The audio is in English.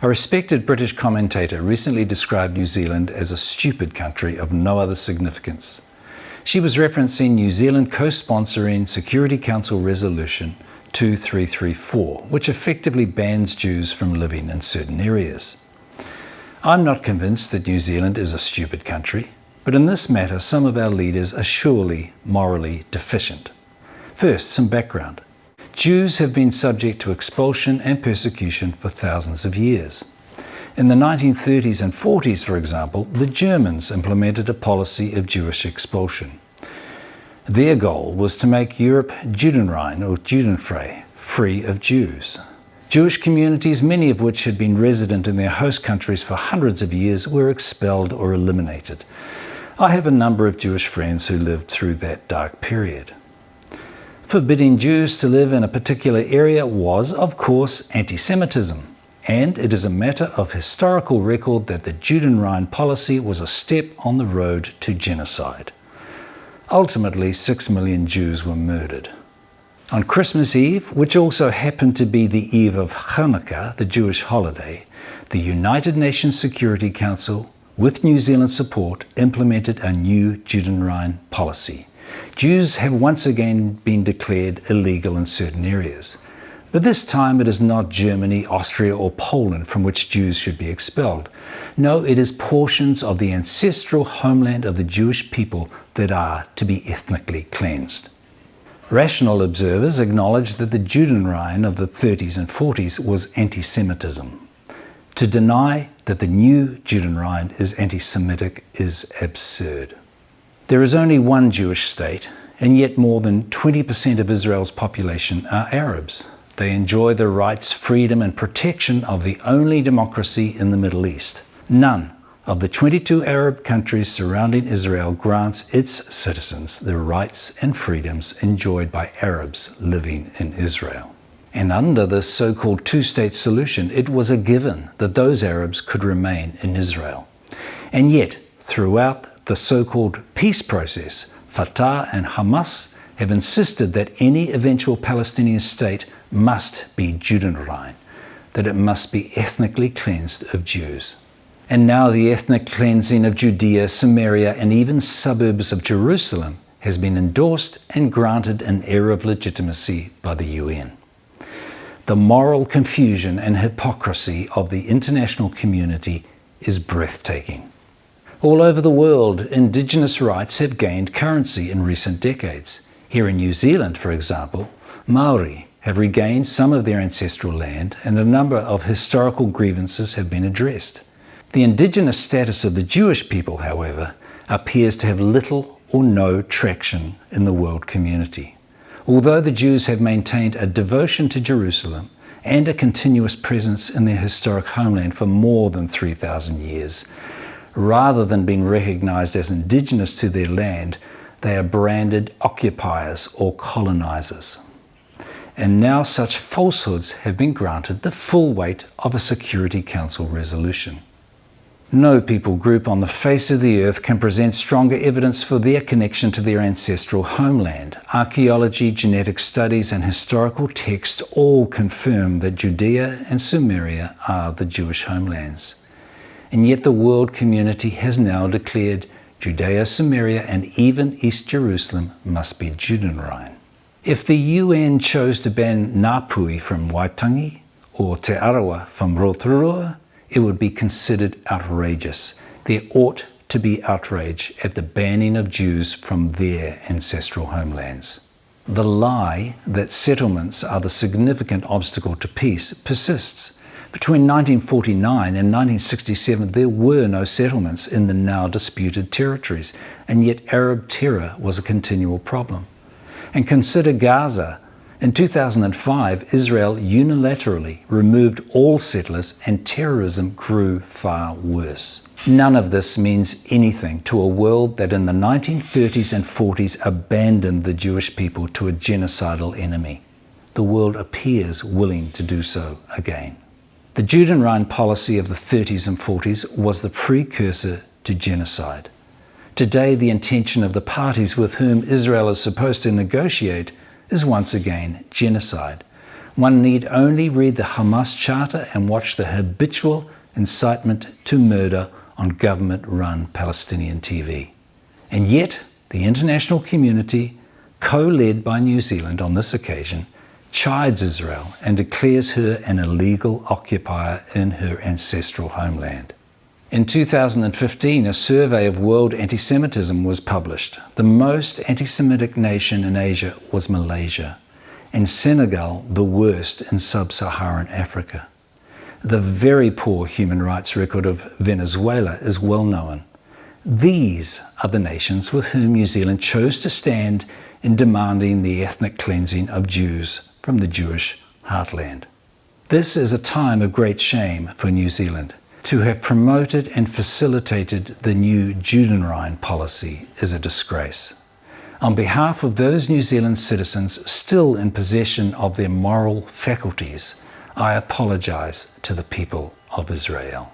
A respected British commentator recently described New Zealand as a stupid country of no other significance. She was referencing New Zealand co sponsoring Security Council Resolution 2334, which effectively bans Jews from living in certain areas. I'm not convinced that New Zealand is a stupid country, but in this matter, some of our leaders are surely morally deficient. First, some background. Jews have been subject to expulsion and persecution for thousands of years. In the 1930s and 40s, for example, the Germans implemented a policy of Jewish expulsion. Their goal was to make Europe Judenrein or Judenfrei, free of Jews. Jewish communities, many of which had been resident in their host countries for hundreds of years, were expelled or eliminated. I have a number of Jewish friends who lived through that dark period. Forbidding Jews to live in a particular area was, of course, anti Semitism, and it is a matter of historical record that the Judenrein policy was a step on the road to genocide. Ultimately, six million Jews were murdered. On Christmas Eve, which also happened to be the eve of Hanukkah, the Jewish holiday, the United Nations Security Council, with New Zealand support, implemented a new Judenrein policy. Jews have once again been declared illegal in certain areas. But this time it is not Germany, Austria, or Poland from which Jews should be expelled. No, it is portions of the ancestral homeland of the Jewish people that are to be ethnically cleansed. Rational observers acknowledge that the Judenrein of the 30s and 40s was anti Semitism. To deny that the new Judenrein is anti Semitic is absurd. There is only one Jewish state, and yet more than 20% of Israel's population are Arabs. They enjoy the rights, freedom, and protection of the only democracy in the Middle East. None of the 22 Arab countries surrounding Israel grants its citizens the rights and freedoms enjoyed by Arabs living in Israel. And under this so called two state solution, it was a given that those Arabs could remain in Israel. And yet, throughout the so called peace process, Fatah and Hamas have insisted that any eventual Palestinian state must be Judenrein, that it must be ethnically cleansed of Jews. And now the ethnic cleansing of Judea, Samaria, and even suburbs of Jerusalem has been endorsed and granted an air of legitimacy by the UN. The moral confusion and hypocrisy of the international community is breathtaking. All over the world, Indigenous rights have gained currency in recent decades. Here in New Zealand, for example, Maori have regained some of their ancestral land and a number of historical grievances have been addressed. The indigenous status of the Jewish people, however, appears to have little or no traction in the world community. Although the Jews have maintained a devotion to Jerusalem and a continuous presence in their historic homeland for more than 3,000 years, rather than being recognized as indigenous to their land, they are branded occupiers or colonizers and now such falsehoods have been granted the full weight of a Security Council resolution. No people group on the face of the earth can present stronger evidence for their connection to their ancestral homeland. Archaeology, genetic studies, and historical texts all confirm that Judea and Sumeria are the Jewish homelands. And yet the world community has now declared Judea, Samaria, and even East Jerusalem must be Judenrein. If the UN chose to ban Napui from Waitangi or Te Arawa from Rotorua, it would be considered outrageous. There ought to be outrage at the banning of Jews from their ancestral homelands. The lie that settlements are the significant obstacle to peace persists. Between 1949 and 1967, there were no settlements in the now disputed territories, and yet Arab terror was a continual problem. And consider Gaza. In 2005, Israel unilaterally removed all settlers and terrorism grew far worse. None of this means anything to a world that in the 1930s and 40s abandoned the Jewish people to a genocidal enemy. The world appears willing to do so again. The Judenrein policy of the 30s and 40s was the precursor to genocide. Today, the intention of the parties with whom Israel is supposed to negotiate is once again genocide. One need only read the Hamas Charter and watch the habitual incitement to murder on government run Palestinian TV. And yet, the international community, co led by New Zealand on this occasion, chides Israel and declares her an illegal occupier in her ancestral homeland. In 2015, a survey of world anti Semitism was published. The most anti Semitic nation in Asia was Malaysia and Senegal the worst in sub Saharan Africa. The very poor human rights record of Venezuela is well known. These are the nations with whom New Zealand chose to stand in demanding the ethnic cleansing of Jews from the Jewish heartland. This is a time of great shame for New Zealand. To have promoted and facilitated the new Judenrein policy is a disgrace. On behalf of those New Zealand citizens still in possession of their moral faculties, I apologise to the people of Israel.